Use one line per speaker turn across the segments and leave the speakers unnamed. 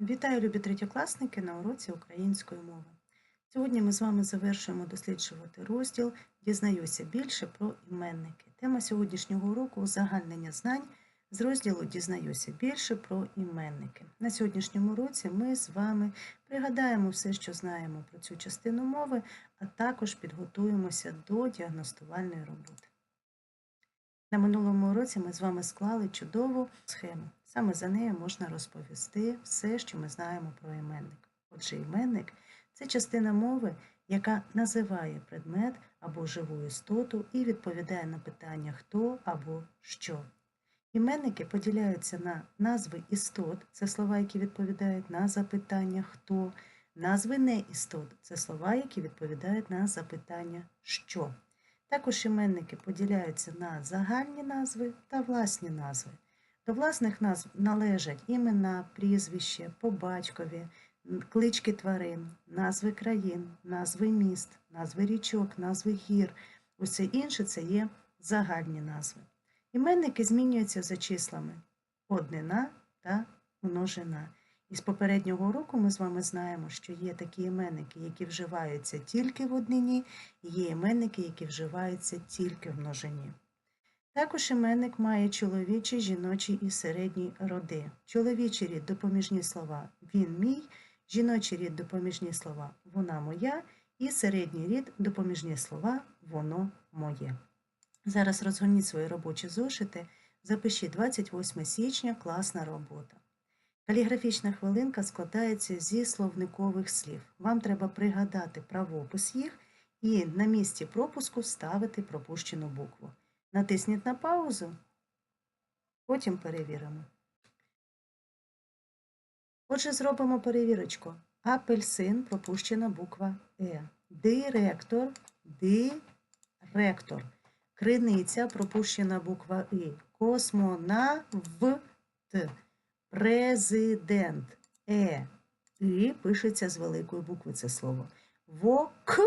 Вітаю, любі третьокласники на уроці української мови. Сьогодні ми з вами завершуємо досліджувати розділ Дізнаюся більше про іменники. Тема сьогоднішнього уроку узагальнення знань з розділу Дізнаюся більше про іменники. На сьогоднішньому уроці ми з вами пригадаємо все, що знаємо про цю частину мови, а також підготуємося до діагностувальної роботи. На минулому уроці ми з вами склали чудову схему. Саме за нею можна розповісти все, що ми знаємо про іменник. Отже, іменник це частина мови, яка називає предмет або живу істоту і відповідає на питання хто або що. Іменники поділяються на назви істот це слова, які відповідають на запитання хто, назви неістот це слова, які відповідають на запитання що. Також іменники поділяються на загальні назви та власні назви. До власних назв належать імена, прізвище, по батькові, клички тварин, назви країн, назви міст, назви річок, назви гір. Усе інше це є загальні назви. Іменники змінюються за числами однина та множина. Із попереднього уроку ми з вами знаємо, що є такі іменники, які вживаються тільки в однині, і є іменники, які вживаються тільки в множині. Також іменник має чоловічі, жіночі і середні роди. Чоловічий рід допоміжні слова він мій, жіночий рід допоміжні слова вона моя, і середній рід допоміжні слова воно моє. Зараз розгорніть свої робочі зошити, запишіть 28 січня класна робота. Каліграфічна хвилинка складається зі словникових слів. Вам треба пригадати правопис їх і на місці пропуску ставити пропущену букву. Натисніть на паузу, потім перевіримо. Отже, зробимо перевірочку. Апельсин пропущена буква Е. Директор, директор. Криниця пропущена буква І. Космонавт. Президент. Е. І пишеться з великої букви це слово. Вокзал.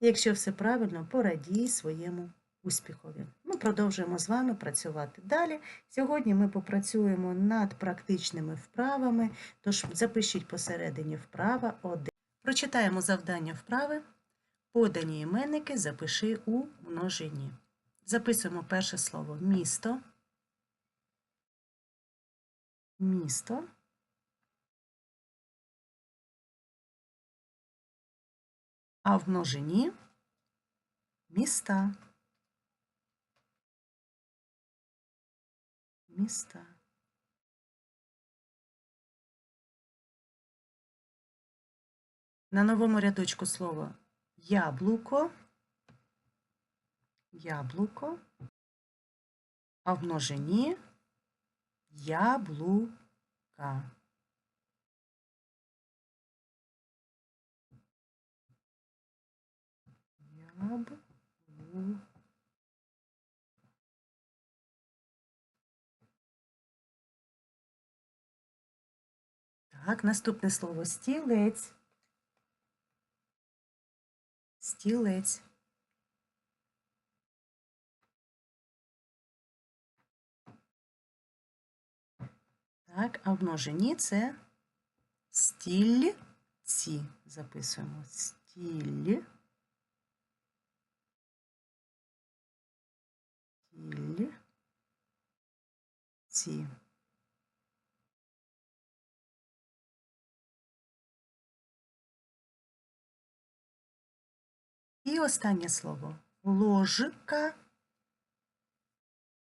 Якщо все правильно, порадій своєму успіхові. Ми продовжуємо з вами працювати далі. Сьогодні ми попрацюємо над практичними вправами, тож запишіть посередині вправа 1. Прочитаємо завдання вправи. Подані іменники запиши у множині. Записуємо перше слово місто. Місто. А в множині міста. Міста. На новому рядочку слово яблуко, яблуко, а в множині яблука. Яблу. Так, наступне слово стілець. Стілець. Так, а в множині це стільці. Записуємо стіль. Стільці. І останнє слово ложка.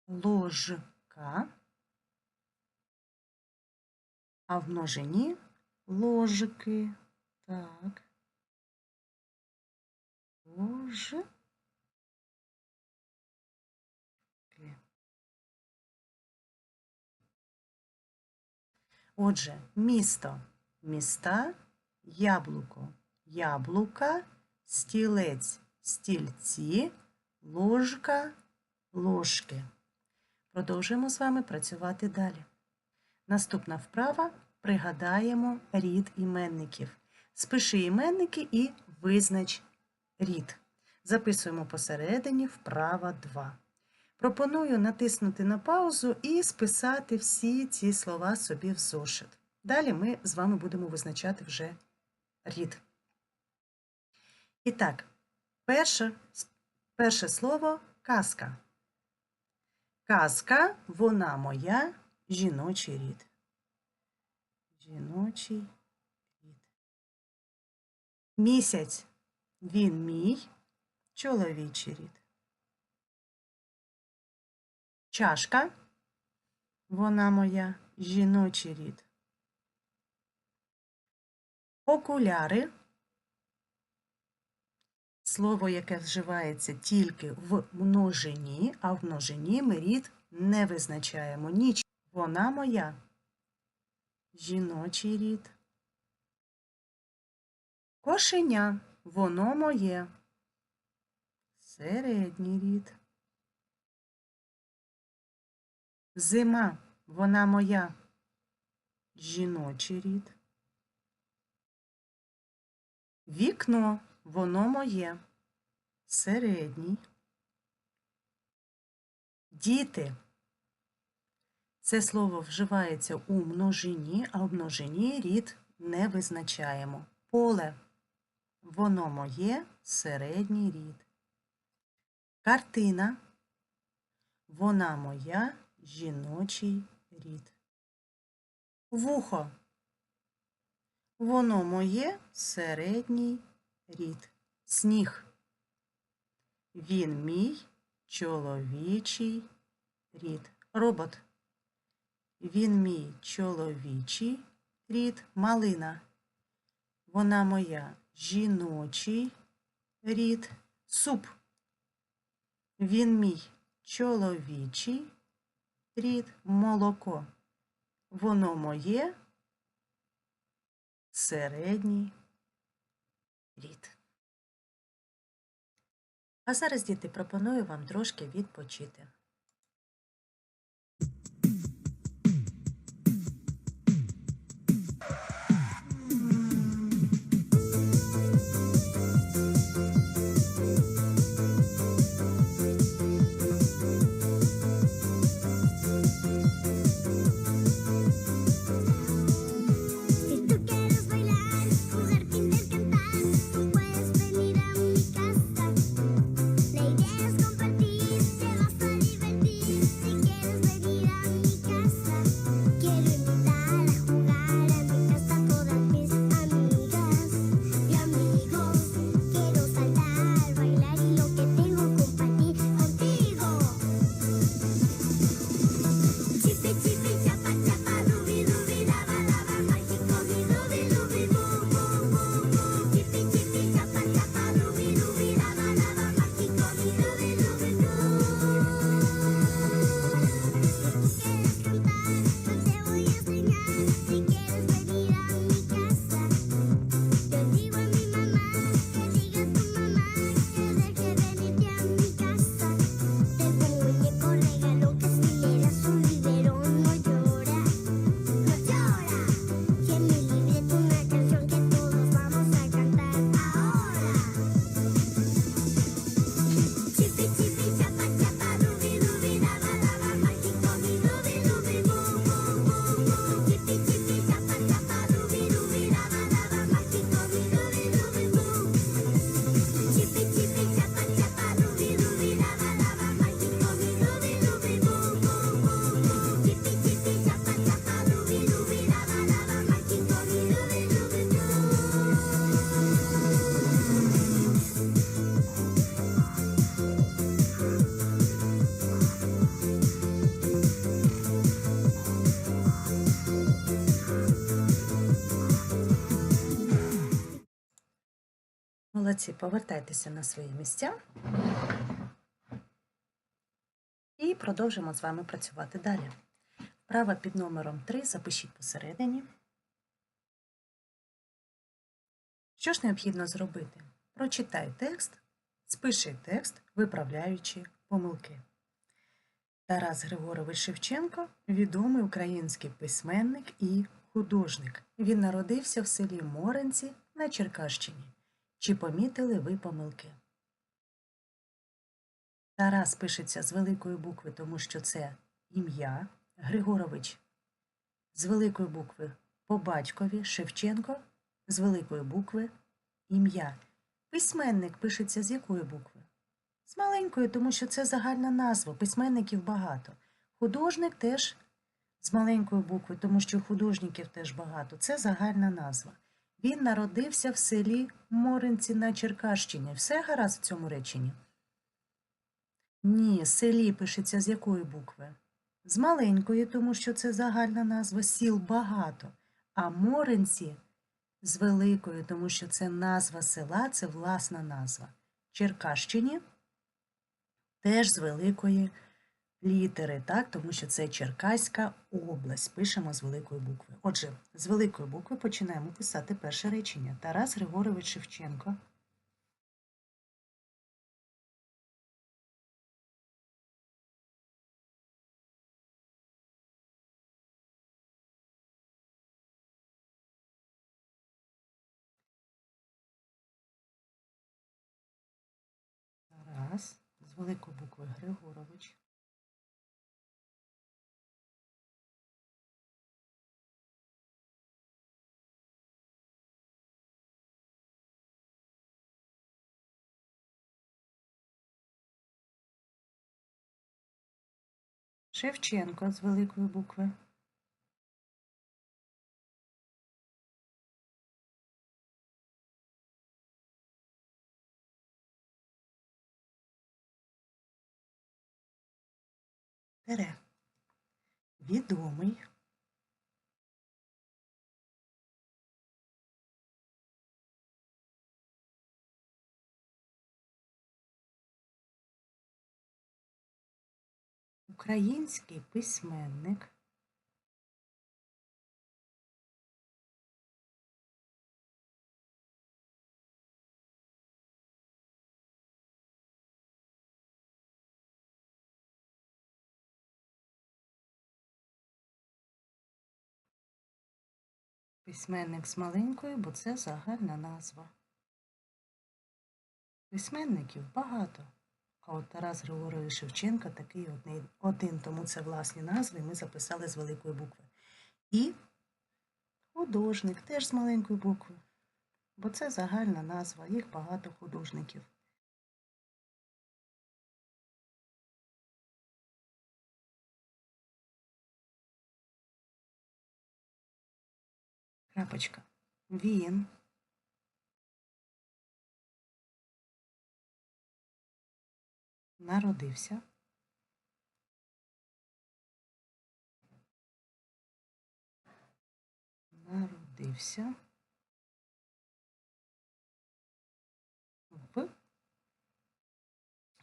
Ложка. А в множині ложки. Так. Ложки. Отже, місто, міста, яблуко, яблука, стілець, стільці, ложка, ложки. Продовжуємо з вами працювати далі. Наступна вправа пригадаємо рід іменників. Спиши іменники і визнач рід. Записуємо посередині вправа 2. Пропоную натиснути на паузу і списати всі ці слова собі в зошит. Далі ми з вами будемо визначати вже рід. І так, перше, перше слово казка. Казка, вона моя, жіночий рід. Жіночий рід. Місяць, він мій, чоловічий рід. Чашка, вона моя, жіночий рід. Окуляри. Слово, яке вживається тільки в множині, а в множині ми рід не визначаємо. Ніч. Вона моя. Жіночий рід. Кошеня. Воно моє. Середній рід. Зима. Вона моя. Жіночий рід. Вікно. Воно моє. Середній. Діти. Це слово вживається у множині, а в множині рід не визначаємо. Поле. Воно моє. Середній рід. Картина. Вона моя. Жіночий рід. Вухо. Воно моє. Середній рід. Сніг. Він мій чоловічий рід. Робот. Він мій чоловічий рід. Малина. Вона моя жіночий рід. Суп. Він мій чоловічий рід. Молоко. Воно моє середній рід. А зараз, діти, пропоную вам трошки відпочити. Молодці, повертайтеся на свої місця. І продовжимо з вами працювати далі. Вправа під номером 3 запишіть посередині. Що ж необхідно зробити? Прочитай текст, спиши текст, виправляючи помилки. Тарас Григорович Шевченко відомий український письменник і художник. Він народився в селі Моренці на Черкащині. Чи помітили ви помилки? Тарас пишеться з великої букви, тому що це ім'я. Григорович з великої букви по батькові, Шевченко з великої букви ім'я. Письменник пишеться з якої букви? З маленької, тому що це загальна назва, письменників багато. Художник теж з маленької букви, тому що художників теж багато. Це загальна назва. Він народився в селі Моринці на Черкащині. Все гаразд в цьому реченні? Ні, селі пишеться з якої букви? З маленької, тому що це загальна назва сіл багато. А Моринці з великої, тому що це назва села, це власна назва. Черкащині теж з великої літери, так, тому що це Черкаська область. Пишемо з великої букви. Отже, з великої букви починаємо писати перше речення. Тарас Григорович Шевченко. З великої букви Григорович. Шевченко з великої букви. Тере. Відомий. Український письменник. Письменник з маленької, бо це загальна назва. Письменників багато. А от Тарас Григорович Шевченка такий один, тому це власні назви, ми записали з великої букви. І художник теж з маленької букви, бо це загальна назва, їх багато художників. Крапочка. Він. Народився. Народився. В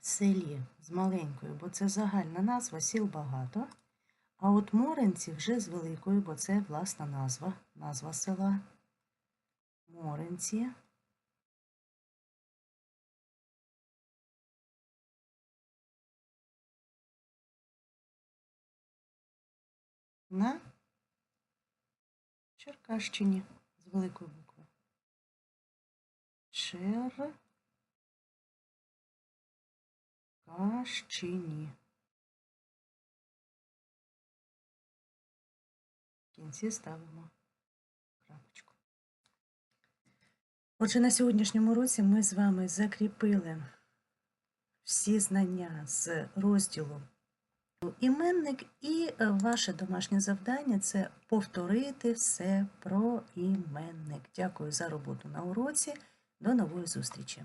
селі з маленькою, бо це загальна назва, сіл багато. А от Моринці вже з великою, бо це власна назва, назва села. Моринці. На Черкащині з великої букви. Черкащині. Кінці ставимо крапочку. Отже, на сьогоднішньому році ми з вами закріпили всі знання з розділу іменник, і е, ваше домашнє завдання це повторити все про іменник. Дякую за роботу на уроці. До нової зустрічі!